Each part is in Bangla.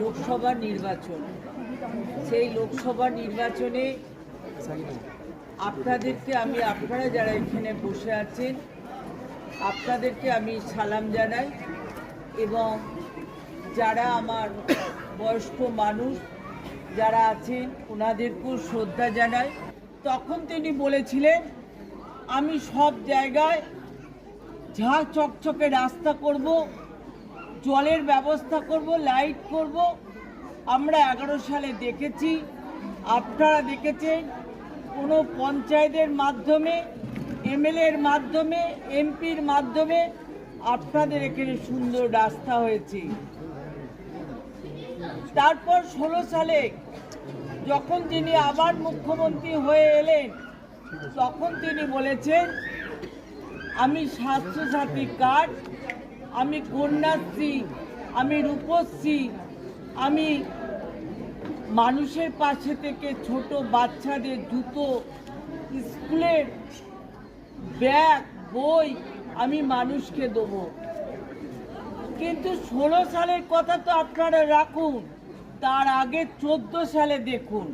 লোকসভা নির্বাচন। সেই লোকসভা নির্বাচনে আপনাদেরকে আমি, আপনারা যারা এখানে বসে আছেন, আপনাদেরকে আমি সালাম জানাই এবং যারা আমার বয়স্ক মানুষ যারা আছেন, ওনাদেরকেও শ্রদ্ধা জানাই। তখন তিনি বলেছিলেন, আমি সব জায়গায় ঝা চকচকে রাস্তা করব জলের ব্যবস্থা করব, লাইট করব। আমরা এগারো সালে দেখেছি, আপনারা দেখেছেন, কোনো পঞ্চায়েতের মাধ্যমে, এমএলএর মাধ্যমে, এমপির মাধ্যমে আপনাদের এখানে সুন্দর রাস্তা হয়েছে। তারপর ষোলো সালে যখন তিনি আবার মুখ্যমন্ত্রী হয়ে এলেন, তখন তিনি বলেছেন, আমি স্বাস্থ্যসাথী কার্ড আমি কন্যাশ্রী আমি রূপশ্রী আমি মানুষের পাশে থেকে ছোট বাচ্চাদের জুতো, স্কুলের ব্যাগ, বই আমি মানুষকে দেবো। কিন্তু ষোলো সালের কথা তো আপনারা রাখুন, তার আগে চোদ্দ সালে দেখুন।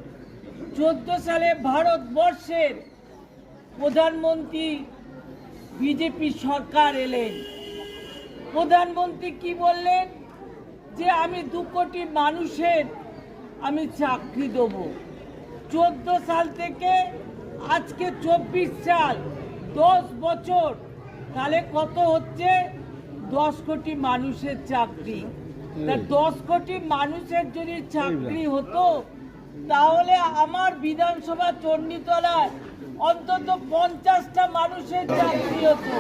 চোদ্দ সালে ভারতবর্ষের প্রধানমন্ত্রী, বিজেপি সরকার এলেন। প্রধানমন্ত্রী কি বললেন? যে আমি দু কোটি মানুষের আমি চাকরি দেব। চোদ্দ সাল থেকে আজকে চব্বিশ সাল দশ বছর তাহলে কত হচ্ছে? দশ কোটি মানুষের চাকরি। তা দশ কোটি মানুষের যদি চাকরি হতো তাহলে আমার বিধানসভা চণ্ডীতলায় অন্তত পঞ্চাশটা মানুষের চাকরি হতো।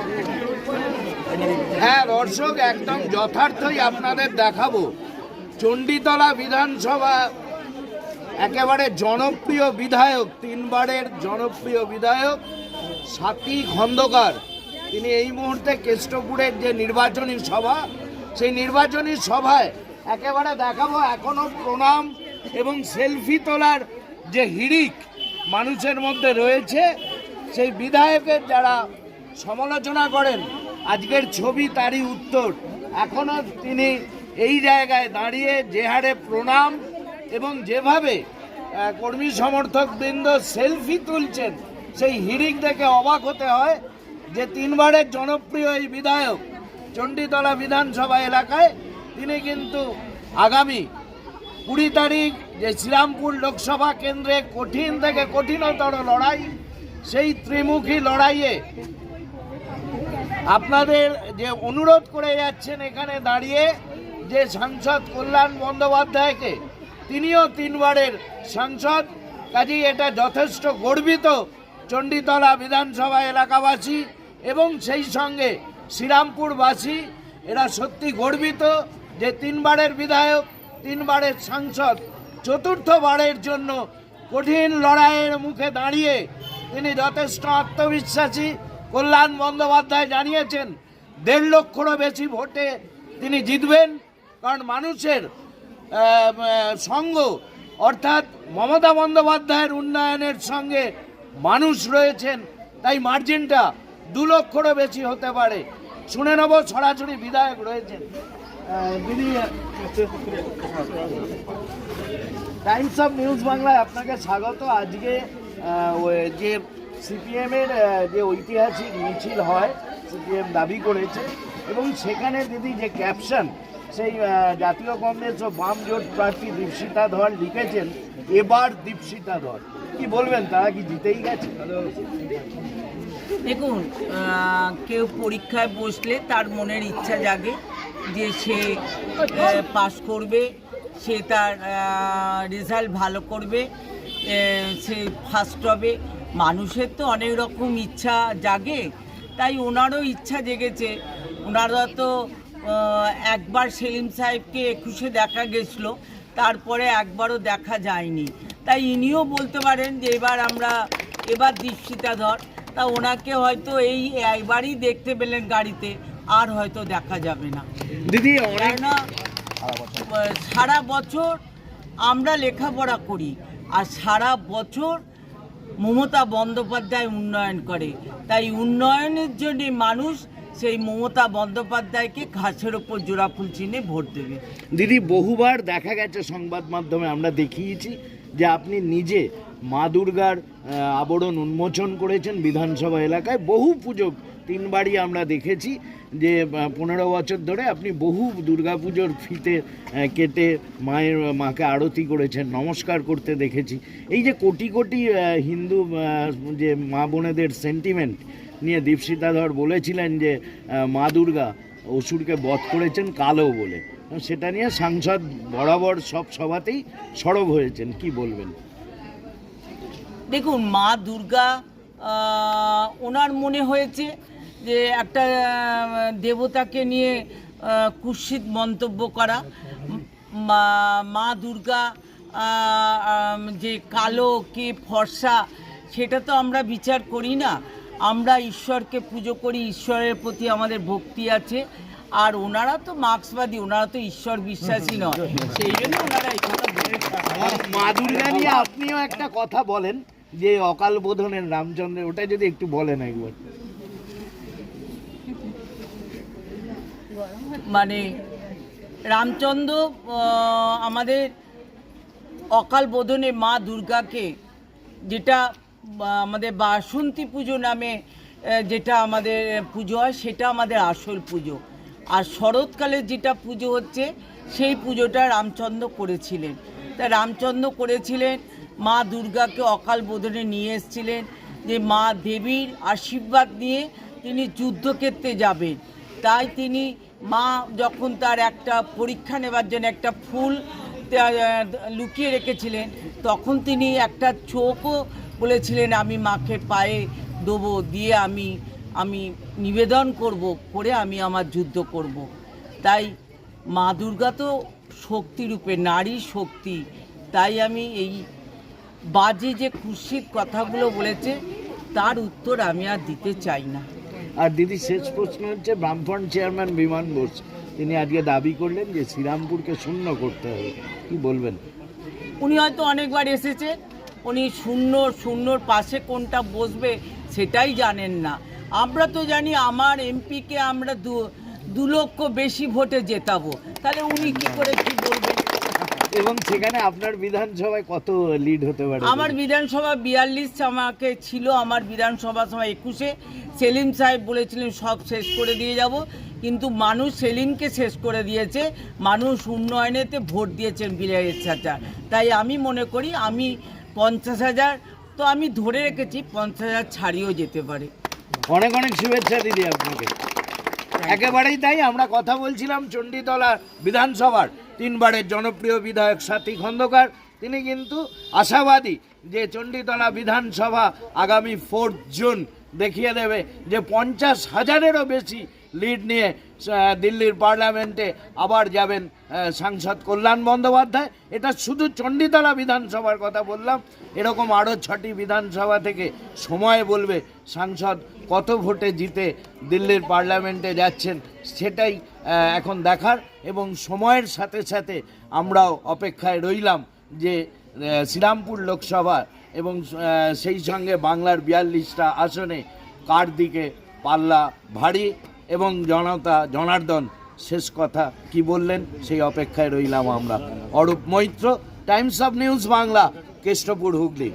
হ্যাঁ দর্শক, একদম যথার্থই আপনাদের দেখাবো। চণ্ডীতলা বিধানসভা, একেবারে জনপ্রিয় বিধায়ক, তিনবারের জনপ্রিয় বিধায়ক সাথী খন্দকার। তিনি এই মুহূর্তে কেষ্টপুরের যে নির্বাচনী সভা, সেই নির্বাচনী সভায় একেবারে দেখাবো এখনও প্রণাম এবং সেলফি তোলার যে হিড়িক মানুষের মধ্যে রয়েছে, সেই বিধায়কের যারা সমালোচনা করেন, আজকের ছবি তারই উত্তর। এখনও তিনি এই জায়গায় দাঁড়িয়ে যে হারে প্রণাম এবং যেভাবে কর্মী সমর্থক বৃন্দ সেলফি তুলছেন, সেই হিড়িক দেখে অবাক হতে হয় যে তিনবারের জনপ্রিয় এই বিধায়ক চণ্ডীতলা বিধানসভা এলাকায়, তিনি কিন্তু আগামী কুড়ি তারিখ যে শ্রীরামপুর লোকসভা কেন্দ্রে কঠিন থেকে কঠিনতর লড়াই, সেই ত্রিমুখী লড়াইয়ে আপনাদের যে অনুরোধ করে যাচ্ছেন এখানে দাঁড়িয়ে, যে সাংসদ কল্যাণ বন্দ্যোপাধ্যায়কে, তিনিও তিনবারের সাংসদ, কাজেই এটা যথেষ্ট গর্বিত চণ্ডীতলা বিধানসভা এলাকাবাসী এবং সেই সঙ্গে শ্রীরামপুরবাসী, এরা সত্যি গর্বিত যে তিনবারের বিধায়ক তিনবারের সাংসদ, চতুর্থবারের জন্য কঠিন লড়াইয়ের মুখে দাঁড়িয়ে তিনি যথেষ্ট আত্মবিশ্বাসী। কল্যাণ বন্দ্যোপাধ্যায় জানিয়েছেন, দেড় লক্ষরও বেশি ভোটে তিনি জিতবেন, কারণ মানুষের সঙ্গ, অর্থাৎ মমতা বন্দ্যোপাধ্যায়ের উন্নয়নের সঙ্গে মানুষ রয়েছেন, তাই মার্জিনটা দু লক্ষরও বেশি হতে পারে। শুনে নেব, সরাসরি বিধায়ক রয়েছেন। টাইমস অফ নিউজ বাংলায় আপনাকে স্বাগত। আজকে যে সিপিএমের যে ঐতিহাসিক মিছিল হয় সিপিএম দাবি করেছে, এবং সেখানে দিদি যে ক্যাপশন সেই জাতীয় কংগ্রেস ও বাম জোট প্রার্থী দীপশিতা ধর লিখেছেন, এবার দীপশিতা ধর। কি বলবেন, তারা কি জিতেই গেছে? দেখুন কেউ পরীক্ষায় বসলে তার মনের ইচ্ছা জাগে। যে সে পাশ করবে, সে তার রেজাল্ট ভালো করবে সে ফার্স্ট হবে। মানুষের তো অনেক রকম ইচ্ছা জাগে, তাই ওনারও ইচ্ছা জেগেছে। ওনারা তো একবার সেলিম সাহেবকে একুশে দেখা গেছিল, তারপরে একবারও দেখা যায়নি। তাই ইনিও বলতে পারেন যে, এবার আমরা, এবার দীপশিতা ধর। তা ওনাকে হয়তো এই একবারই দেখতে পেলেন গাড়িতে। আর হয়তো দেখা যাবে না। দিদি সারা বছর আমরা লেখাপড়া করি আর সারা বছর মমতা বন্দ্যোপাধ্যায় উন্নয়ন করে। তাই উন্নয়নের জন্য মানুষ সেই মমতা বন্দ্যোপাধ্যায়কে ঘাসের ওপর জোড়া ফুল চিহ্নে ভোট দেবে। দিদি বহুবার দেখা গেছে সংবাদ মাধ্যমে আমরা দেখিয়েছি যে আপনি নিজে মা দুর্গার আবরণ উন্মোচন করেছেন বিধানসভা এলাকায়। বহু পুজো তিনবারই আমরা দেখেছি যে পনেরো বছর ধরে আপনি বহু দুর্গাপুজোর ফিতে কেটে মায়ের, মাকে আরতি করেছেন, নমস্কার করতে দেখেছি। এই যে কোটি কোটি হিন্দু যে মা বোনেদের সেন্টিমেন্ট নিয়ে দীপশিতা ধর বলেছিলেন যে মা দুর্গা অসুরকে বধ করেছেন কালো বলে। সেটা নিয়ে সাংসদ বরাবর সব সভাতেই সরব হয়েছেন, কি বলবেন? দেখুন, মা দুর্গা ওনার মনে হয়েছে যে একটা দেবতাকে নিয়ে কুৎসিত মন্তব্য করা। মা দুর্গা যে কালো কে ফর্সা, সেটা তো আমরা বিচার করি না। আমরা ঈশ্বরকে পুজো করি, ঈশ্বরের প্রতি আমাদের ভক্তি আছে। আর ওনারা তো মার্ক্সবাদী, ওনারা তো ঈশ্বর বিশ্বাসী নয়। সেই জন্য ওনারা মা দুর্গা নিয়ে আপনিও একটা কথা বলেন, যে অকাল বোধনের রামচন্দ্রের, ওটা যদি একটু বলেন একবার। মানে রামচন্দ্র আমাদের অকাল বোধনে মা দুর্গাকে যেটা আমাদের বাসন্তী পুজো নামে যেটা আমাদের পুজো হয়, সেটা আমাদের আসল পুজো। আর শরৎকালে যেটা পুজো হচ্ছে, সেই পুজোটা রামচন্দ্র করেছিলেন। তা রামচন্দ্র করেছিলেন, মা দুর্গাকে অকাল বোধনে নিয়ে এসেছিলেন যে মা দেবীর আশীর্বাদ নিয়ে তিনি যুদ্ধক্ষেত্রে যাবেন। তাই তিনি মা যখন তার একটা পরীক্ষা নেবার জন্য একটা ফুল লুকিয়ে রেখেছিলেন, তখন তিনি একটা চোখও বলেছিলেন, আমি মাকে পায়ে দেবো, দিয়ে আমি আমি নিবেদন করব, করে আমি আমার যুদ্ধ করব। তাই মা দুর্গা তো শক্তিরূপে নারী শক্তি, তাই আমি এই বাজে যে খুশির কথাগুলো বলেছে, তার উত্তর আমি আর দিতে চাই না আর দিদি, শেষ প্রশ্ন হচ্ছে বামফ্রন্ট চেয়ারম্যান বিমান বোস, তিনি আজকে দাবি করলেন যে শ্রীরামপুরকে শূন্য করতে হবে। কি বলবেন? উনি হয়তো অনেকবার এসেছে, উনি শূন্য, শূন্যর পাশে কোনটা বসবে সেটাই জানেন না। আমরা তো জানি আমার এমপিকে আমরা দু লক্ষ বেশি ভোটে জেতাবো। তাহলে উনি কি করে কি বলবেন? এবং সেখানে আপনার বিধানসভায় কত লিড হতে পারে? আমার বিধানসভা বিয়াল্লিশ আমাকে ছিল আমার বিধানসভা সময় একুশে। সেলিম সাহেব বলেছিলেন সব শেষ করে দিয়ে যাব। কিন্তু মানুষ সেলিমকে শেষ করে দিয়েছে। মানুষ উন্নয়নেতে ভোট দিয়েছেন বিলের চাচা তাই আমি মনে করি আমি পঞ্চাশ হাজার তো আমি ধরে রেখেছি পঞ্চাশ হাজার ছাড়িয়েও যেতে পারে। অনেক অনেক শুভেচ্ছা দিদি আপনাকে। একেবারেই তাই আমরা কথা বলছিলাম চণ্ডীতলা বিধানসভার। তিনবারের জনপ্রিয় বিধায়ক সাথী খন্দকার। তিনি কিন্তু আশাবাদী যে চণ্ডীতলা বিধানসভা আগামী ফোর্থ জুন দেখিয়ে দেবে যে পঞ্চাশ হাজারেরও বেশি লিড নিয়ে দিল্লির পার্লামেন্টে আবার যাবেন সাংসদ কল্যাণ বন্দ্যোপাধ্যায়। এটা শুধু চণ্ডীতলা বিধানসভার কথা বললাম, এরকম আরও ছটি বিধানসভা থেকে সময় বলবে সাংসদ কত ভোটে জিতে দিল্লির পার্লামেন্টে যাচ্ছেন, সেটাই এখন দেখার এবং সময়ের সাথে সাথে আমরাও অপেক্ষায় রইলাম যে শ্রীরামপুর লোকসভা এবং সেই সঙ্গে বাংলার বিয়াল্লিশটা আসনে কার দিকে পাল্লা ভারী এবং জনতা, জনার্দন শেষ কথা কি বললেন? সেই অপেক্ষায় রইলাম আমরা। Arup Maitra, times of news Bangla, Keshtopur Hooghly.